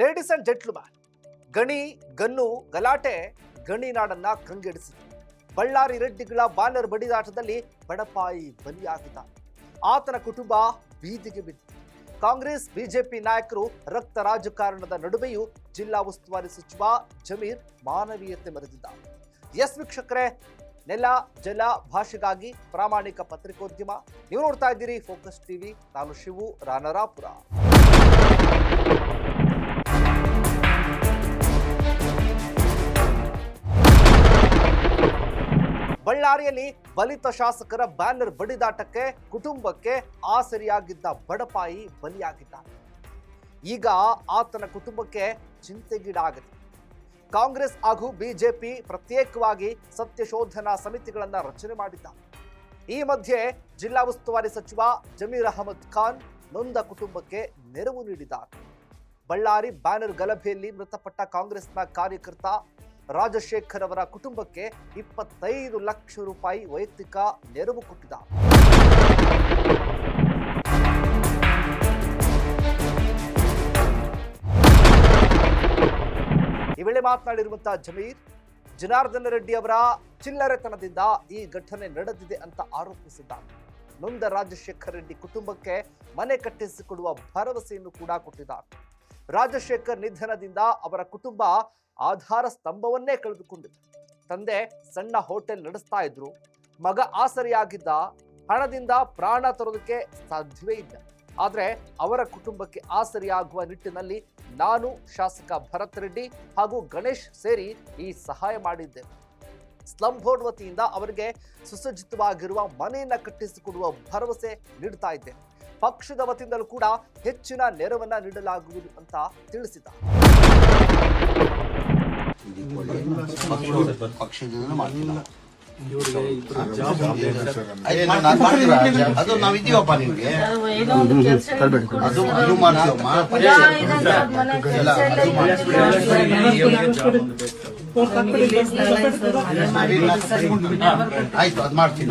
Ladies and gentleman ಗಣಿ, gun, ಗಲಾಟೆ, ಗಣಿ ನಾಡನ್ನ ಕಂಗೆಡಿಸಿತು. ಬಳ್ಳಾರಿ ರೆಡ್ಡಿಗಳ ಬಾಲರ್ ಬಡಿದಾಟದಲ್ಲಿ ಬಡಪಾಯಿ ಬಲಿಯಾಗಿದ್ದ. ಆತನ ಕುಟುಂಬ ಬೀದಿಗೆ ಬಿತ್ತು ಕಾಂಗ್ರೆಸ್, ಬಿಜೆಪಿ ನಾಯಕರು ರಕ್ತ ರಾಜಕಾರಣದ ನಡುವೆಯೂ ಜಿಲ್ಲಾ ಉಸ್ತುವಾರಿ ಸಚಿವ ಜಮೀರ್ ಮಾನವೀಯತೆ ಮೆರೆದಿದ್ದ ಎಸ್ ವೀಕ್ಷಕರೇ, ನೆಲ, ಜಲ ಭಾಷೆಗಾಗಿ ಪ್ರಾಮಾಣಿಕ ಪತ್ರಿಕೋದ್ಯಮ. ನೀವು ನೋಡ್ತಾ ಇದ್ದೀರಿ ಫೋಕಸ್ ಟಿವಿ ನಾನು ಶಿವು ರಾನರಾಪುರ ಬಳ್ಳಾರಿಯಲ್ಲಿ ಬಲಿತ ಶಾಸಕರ ಬ್ಯಾನರ್ ಬಡಿದಾಟಕ್ಕೆ, ಕುಟುಂಬಕ್ಕೆ ಆಸರಿಯಾಗಿದ್ದ ಬಡಪಾಯಿ ಬಲಿಯಾಗಿದ್ದಾನೆ. ಈಗ ಆತನ ಕುಟುಂಬಕ್ಕೆ ಚಿಂತೆಗೀಡಾಗಿದೆ. ಕಾಂಗ್ರೆಸ್ ಹಾಗೂ ಬಿಜೆಪಿ ಪ್ರತ್ಯೇಕವಾಗಿ ಸತ್ಯಶೋಧನಾ ಸಮಿತಿಗಳನ್ನು ರಚನೆ ಮಾಡಿದ್ದಾರೆ. ಈ ಮಧ್ಯೆ ಜಿಲ್ಲಾ ಉಸ್ತುವಾರಿ ಸಚಿವ ಜಮೀರ್ ಅಹಮದ್ ಖಾನ್ ನೊಂದ ಕುಟುಂಬಕ್ಕೆ ನೆರವು ನೀಡಿದ್ದಾರೆ. ಬಳ್ಳಾರಿ ಬ್ಯಾನರ್ ಗಲಭೆಯಲ್ಲಿ ಮೃತಪಟ್ಟ ಕಾಂಗ್ರೆಸ್ನ ಕಾರ್ಯಕರ್ತ ರಾಜಶೇಖರ್ ಅವರ ಕುಟುಂಬಕ್ಕೆ ಇಪ್ಪತ್ತೈದು ಲಕ್ಷ ರೂಪಾಯಿ ವೈಯಕ್ತಿಕ ನೆರವು ಕೊಟ್ಟಿದ್ದ. ಈ ವೇಳೆ ಮಾತನಾಡಿರುವಂತಹ ಜಮೀರ್, ಜನಾರ್ದನ ರೆಡ್ಡಿ ಅವರ ಚಿಲ್ಲರೆತನದಿಂದ ಈ ಘಟನೆ ನಡೆದಿದೆ ಅಂತ ಆರೋಪಿಸಿದ್ದಾರೆ ನೊಂದ ರಾಜಶೇಖರ್ ರೆಡ್ಡಿ ಕುಟುಂಬಕ್ಕೆ ಮನೆ ಕಟ್ಟಿಸಿಕೊಡುವ ಭರವಸೆಯನ್ನು ಕೂಡ ಕೊಟ್ಟಿದ್ದಾರೆ ರಾಜಶೇಖರ್ ನಿಧನದಿಂದ ಅವರ ಕುಟುಂಬ ಆಧಾರ ಸ್ತಂಭವನ್ನೇ ಕಳೆದುಕೊಂಡಿತು ತಂದೆ ಸಣ್ಣ ಹೋಟೆಲ್ ನಡೆಸ್ತಾ ಇದ್ರು. ಮಗ ಆಸರಿಯಾಗಿದ್ದ ಹಣದಿಂದ ಪ್ರಾಣ ತರೋದಕ್ಕೆ ಸಾಧ್ಯವೇ ಇಲ್ಲ. ಆದರೆ ಅವರ ಕುಟುಂಬಕ್ಕೆ ಆಸರಿಯಾಗುವ ನಿಟ್ಟಿನಲ್ಲಿ ನಾನು ಶಾಸಕ ಭರತ್ ರೆಡ್ಡಿ ಹಾಗೂ ಗಣೇಶ್ ಸೇರಿ ಈ ಸಹಾಯ ಮಾಡಿದ್ದೇವೆ. ಸ್ಲಂ ಬೋರ್ಡ್ ವತಿಯಿಂದ ಅವರಿಗೆ ಸುಸಜ್ಜಿತವಾಗಿರುವ ಮನೆಯನ್ನ ಕಟ್ಟಿಸಿಕೊಡುವ ಭರವಸೆ ನೀಡ್ತಾ ಇದ್ದೇನೆ ಪಕ್ಷದ ವತಿಯಿಂದಲೂ ಕೂಡ ಹೆಚ್ಚಿನ ನೆರವನ್ನ ನೀಡಲಾಗುವುದು ಅಂತ ತಿಳಿಸಿದ್ದಾರೆ. ನಿಮ್ಗೆ ಮಾಡ್ತೀವಮ್ಮ ಅದು ಆಯ್ತು ಅದ್ ಮಾಡ್ತೀನಿ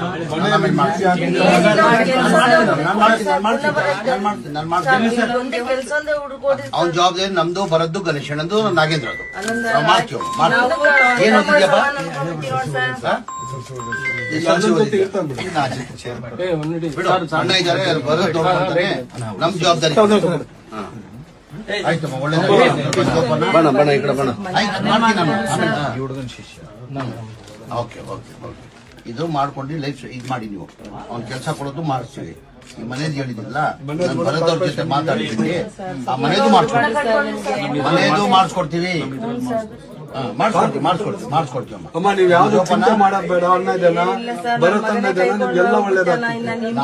ನಾನು ಮಾಡ್ತೀನಿ ನಾನು ಅವ್ನ ಜವಾಬ್ದಾರಿ ನಮ್ದು ಬರದ್ದು ಗಣೇಶನದು ನಾಗೇಂದ್ರದು ಮಾಡ್ತೀವಿ ಮಾಡ್ತೀವಿ ಏನು ಓದಿದ್ಯಪ್ಪ ಬಿಡು ಅಣ್ಣ ಇದ್ದಾರೆ ಬರೋದು ನಮ್ ಜವಾಬ್ದಾರಿ. ಆಯ್ತಮ್ಮ ಒಳ್ಳೇದು ಬಣ ಬಣ ಈ ಕಡೆ ಬಣ ಆಯ್ತು ಮಾಡ್ತೀನಿ ನಾನು ಆಮೇಲೆ ಓಕೆ ಓಕೆ ಓಕೆ. ಇದು ಮಾಡ್ಕೊಂಡು ಲೈಫ್ ಇದು ಮಾಡಿ ನೀವು. ಅವ್ನ ಕೆಲಸ ಕೊಡೋದು ಮಾಡಿಸ್ತೀವಿ. ಈ ಮನೇದು ಹೇಳಿದಿಲ್ಲ ನಾನು ಭರತ್ ಜೊತೆ ಮಾತಾಡಿದ್ದೀನಿ ಆ ಮನೇದು ಮಾಡಿಸ್ಕೊಡ್ತೀವಿ. ಮನೇದು ಮಾಡಿಸ್ಕೊಡ್ತೀವಿ. ಮಾಡಿಸ್ಕೊಡ್ತೀವಿ ಮಾಡಿಸ್ಕೊಡ್ತೀವಿ ಮಾಡಿಸ್ಕೊಡ್ತೀವಿ ಅಮ್ಮ. ಅಮ್ಮ ನೀವ್ ಯಾವ್ದು ಚಿಂತೆ ಮಾಡೋದ್ ಬೇಡ ಅನ್ನ ಜನ ಭರತ್ ಅನ್ನ ಜನ ನಿಮ್ಗೆಲ್ಲ ಒಳ್ಳೇದಾಗ್ತದೆ. ನಿಮ್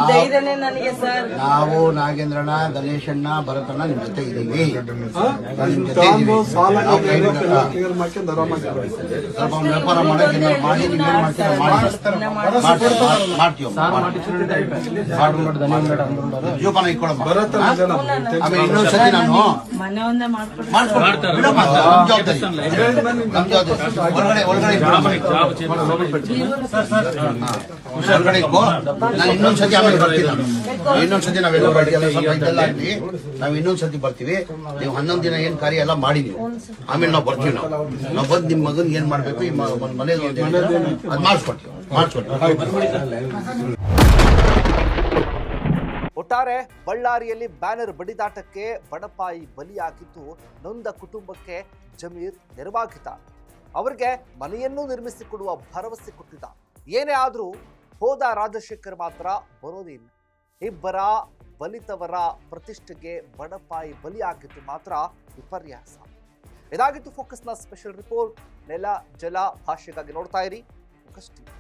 ನನಗೆ ಸರ್. ನಾವು ನಾಗೇಂದ್ರಣ್ಣ ಗಣೇಶಣ್ಣ ಭರತಣ್ಣ ನಿಮ್ ಜೊತೆ ಇದೀವಿ. ಸಾಲ. ಕ್ಲಿಯರ್ ಮಾಡ್ಕೊಂಡು ಸ್ವಲ್ಪ ಒಂದ್ ವ್ಯಾಪಾರ ಮಾಡಕ್ಕೆ ಏನಾದ್ರು ಮಾಡಿ ನೀವ್ ಏನ್ ಮಾಡ್ತೀರಾ? ಮಾಡಿ. ಮಾಡ್ತೀವಿ, ಮಾಡ್ತೀವಿ ಅಮ್ಮ, ಮಾಡ್ತೀವಿ. ಜೋಪಾನ ಇಟ್ಕೊಳಮ್ಮ. ಭರತ್ ಅನ್ನ ಜನ ಆಮೇಲೆ ಇನ್ನೊಂದ್ ಸತಿ ನಾನು ಮನೆ ಒಳಗಡೆ ಒಳಗಡೆ ಇಟ್ಕೋ ನಾನು ಇನ್ನೊಂದ್ ಸತಿ ಆಮೇಲೆ ಬರ್ತೀನಿ ಇನ್ನೊಂದು ಇನ್ನೊಂದ್ ಸತಿ ನಾವೆಲ್ಲ ಬರ್ತೀವಿ. ಸ್ವಲ್ಪ ಇದೆಲ್ಲ ಆಗ್ಲಿ, ನಾವ್ ಬರ್ತೀವಿ. ನೀವು ಹನ್ನೊಂದ್ ದಿನ ಏನ್ ಕಾರ್ಯ ಎಲ್ಲ ಮಾಡಿ ನೀವು. ಆಮೇಲೆ ನಾವು ಬರ್ತೀವಿ ನಾವು. ನಾವು ಬಂದ್ ನಿಮ್ ಮಗನ್ ಏನ್ ಮಾಡ್ಬೇಕು ಈ ಮ- ಅದು ಮಾಡಿಸ್ಕೊಡ್ತೀವಿ. ಒಟ್ಟಾರೆ ಬಳ್ಳಾರಿಯಲ್ಲಿ ಬ್ಯಾನರ್ ಬಡಿದಾಟಕ್ಕೆ ಬಡಪಾಯಿ ಬಲಿಯಾಗಿದ್ದು ನೊಂದ ಕುಟುಂಬಕ್ಕೆ ಜಮೀರ್ ನೆರವಾಗಿದ್ದ. ಅವರಿಗೆ ಮನೆಯನ್ನು ನಿರ್ಮಿಸಿಕೊಡುವ ಭರವಸೆ ಕೊಟ್ಟಿದ್ದ. ಏನೇ ಆದರೂ ಹೋದ ರಾಜಶೇಖರ್ ಮಾತ್ರ ಬರೋದಿಲ್ಲ ಇಬ್ಬರ ಬಲಿತವರ ಪ್ರತಿಷ್ಠೆಗೆ ಬಡಪಾಯಿ ಬಲಿಯಾಗಿದ್ದು ಮಾತ್ರ ವಿಪರ್ಯಾಸ. ಇದಾಗಿತ್ತು ಫೋಕಸ್ನ ಸ್ಪೆಷಲ್ ರಿಪೋರ್ಟ್ ನೆಲ, ಜಲ ಭಾಷೆಗಾಗಿ ನೋಡ್ತಾ ಇರಿ. ಟಿವಿ